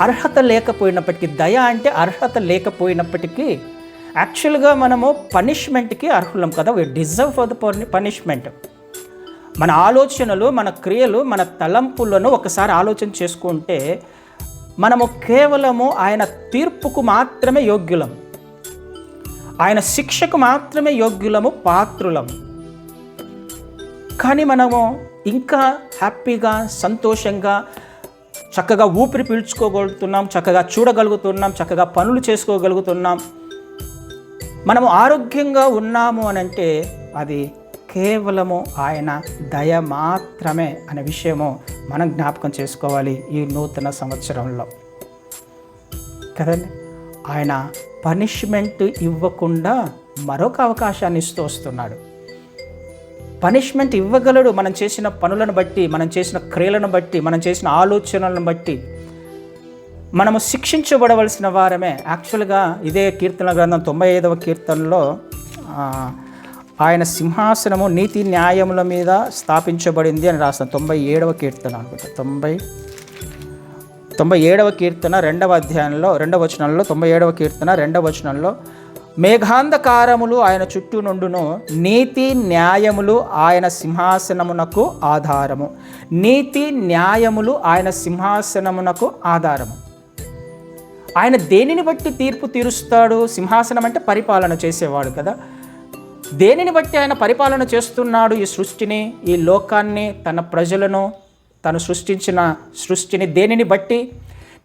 అర్హత లేకపోయినప్పటికీ దయ అంటే అర్హత లేకపోయినప్పటికీ యాక్చువల్గా మనము పనిష్మెంట్కి అర్హులం కదా. We deserve for the punishment మన ఆలోచనలు మన క్రియలు మన తలంపులను ఒకసారి ఆలోచన చేసుకుంటే మనము కేవలము ఆయన తీర్పుకు మాత్రమే యోగ్యులం. ఆయన శిక్షకు మాత్రమే యోగ్యులము పాత్రులం. కానీ మనము ఇంకా హ్యాపీగా సంతోషంగా చక్కగా ఊపిరి పీల్చుకోగలుగుతున్నాం చక్కగా చూడగలుగుతున్నాం చక్కగా పనులు చేసుకోగలుగుతున్నాం. మనము ఆరోగ్యంగా ఉన్నాము అని అంటే అది కేవలము ఆయన దయ మాత్రమే అనే విషయము మనం జ్ఞాపకం చేసుకోవాలి ఈ నూతన సంవత్సరంలో. కదండి? ఆయన పనిష్మెంట్ ఇవ్వకుండా మరొక అవకాశాన్ని ఇస్తూ వస్తున్నాడు. పనిష్మెంట్ ఇవ్వగలడు. మనం చేసిన పనులను బట్టి మనం చేసిన క్రియలను బట్టి మనం చేసిన ఆలోచనలను బట్టి మనము శిక్షించబడవలసిన వారమే. యాక్చువల్గా ఇదే కీర్తన గ్రంథం తొంభై ఐదవ కీర్తనలో ఆయన సింహాసనము నీతి న్యాయముల మీద స్థాపించబడింది అని రాస్తాను తొంభై ఏడవ కీర్తన అనుకుంటా. తొంభై తొంభై ఏడవ కీర్తన రెండవ అధ్యాయంలో రెండవ వచనంలో తొంభై ఏడవ కీర్తన రెండవ వచనంలో మేఘాంధకారములు ఆయన చుట్టూ నుండును నీతి న్యాయములు ఆయన సింహాసనమునకు ఆధారము. నీతి న్యాయములు ఆయన సింహాసనమునకు ఆధారము. ఆయన దేనిని బట్టి తీర్పు తీరుస్తాడు? సింహాసనం అంటే పరిపాలన చేసేవాడు కదా. దేనిని బట్టి ఆయన పరిపాలన చేస్తున్నాడు ఈ సృష్టిని ఈ లోకాన్ని తన ప్రజలను తను సృష్టించిన సృష్టిని దేనిని బట్టి?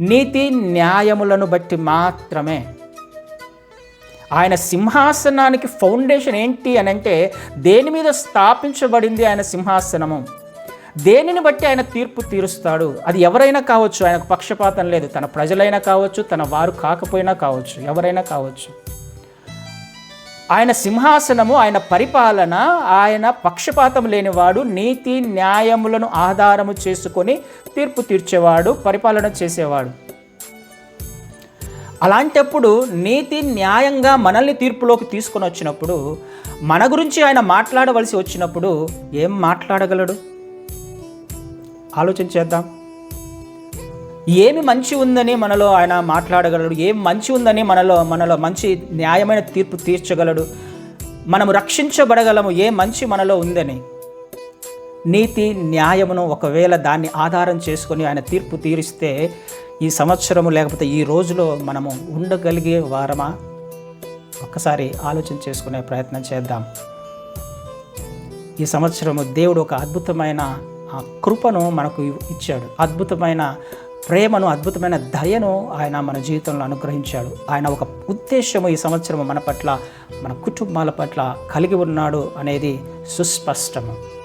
నీతి న్యాయములను బట్టి మాత్రమే. ఆయన సింహాసనానికి ఫౌండేషన్ ఏంటి అని అంటే దేని మీద స్థాపించబడింది ఆయన సింహాసనము? దేనిని బట్టి ఆయన తీర్పు తీరుస్తాడు? అది ఎవరైనా కావచ్చు ఆయనకు పక్షపాతం లేదు. తన ప్రజలైనా కావచ్చు తన వారు కాకపోయినా కావచ్చు ఎవరైనా కావచ్చు. ఆయన సింహాసనము ఆయన పరిపాలన ఆయన పక్షపాతం లేనివాడు నీతి న్యాయములను ఆధారము చేసుకొని తీర్పు తీర్చేవాడు పరిపాలన చేసేవాడు. అలాంటప్పుడు నీతి న్యాయంగా మనల్ని తీర్పులోకి తీసుకొని వచ్చినప్పుడు మన గురించి ఆయన మాట్లాడవలసి వచ్చినప్పుడు ఏం మాట్లాడగలడు? ఆలోచన చేద్దాం. ఏమి మంచి ఉందని మనలో ఆయన మాట్లాడగలడు? ఏం మంచి ఉందని మనలో మనలో మంచి న్యాయమైన తీర్పు తీర్చగలడు? మనము రక్షించబడగలము? ఏ మంచి మనలో ఉందని? నీతి న్యాయమును ఒకవేళ దాన్ని ఆధారం చేసుకొని ఆయన తీర్పు తీరిస్తే ఈ సంవత్సరము లేకపోతే ఈ రోజులో మనము ఉండగలిగే వారమా? ఒక్కసారి ఆలోచన చేసుకునే ప్రయత్నం చేద్దాం. ఈ సంవత్సరము దేవుడు ఒక అద్భుతమైన ఆ కృపను మనకు ఇచ్చాడు. అద్భుతమైన ప్రేమను అద్భుతమైన దయను ఆయన మన జీవితంలో అనుగ్రహించాడు. ఆయన ఒక ఉద్దేశము ఈ సంవత్సరము మన పట్ల మన కుటుంబాల పట్ల కలిగి ఉన్నాడు అనేది సుస్పష్టము.